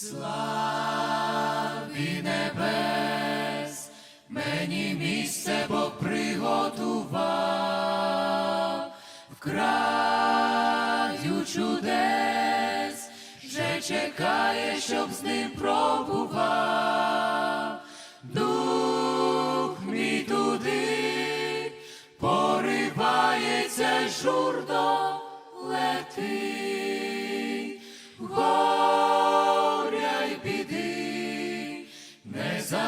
Славі небес, мені місце Бог приготував, в краю чудес, вже чекає, щоб з ним пробував. Дух мій туди поривається журно лети,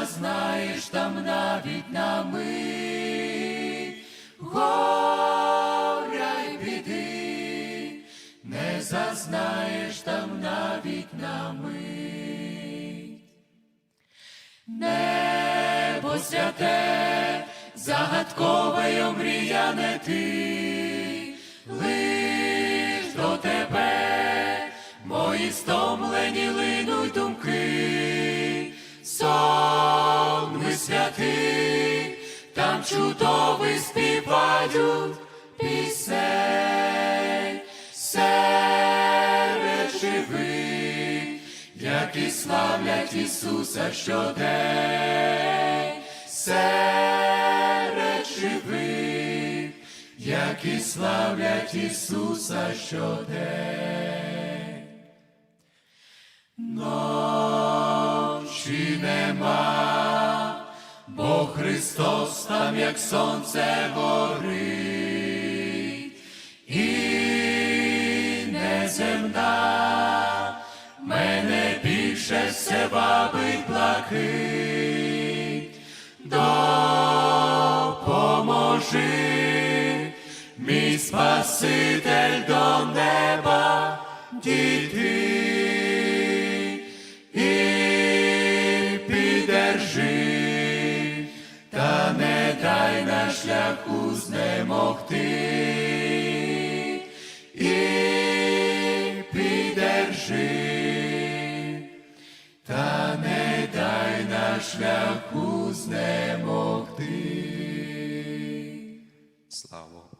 не зазнаєш там навіть на мить, горя й біди, не зазнаєш там навіть на мить. Небо святе, загадкове й омріяне ти, лиш до тебе, мої стомлені линуть там чудовий співають пісень, серед живих, які славлять Ісуса щодень, серед живих, які славлять Ісуса щодень. Ночі нема, Христос там, як сонце горить, і неземна, мене більше все вабить блакить, допоможи, мій Спаситель до неба дійти страху знемогти і піддержи, та не дай на шляху знемогти. Слава!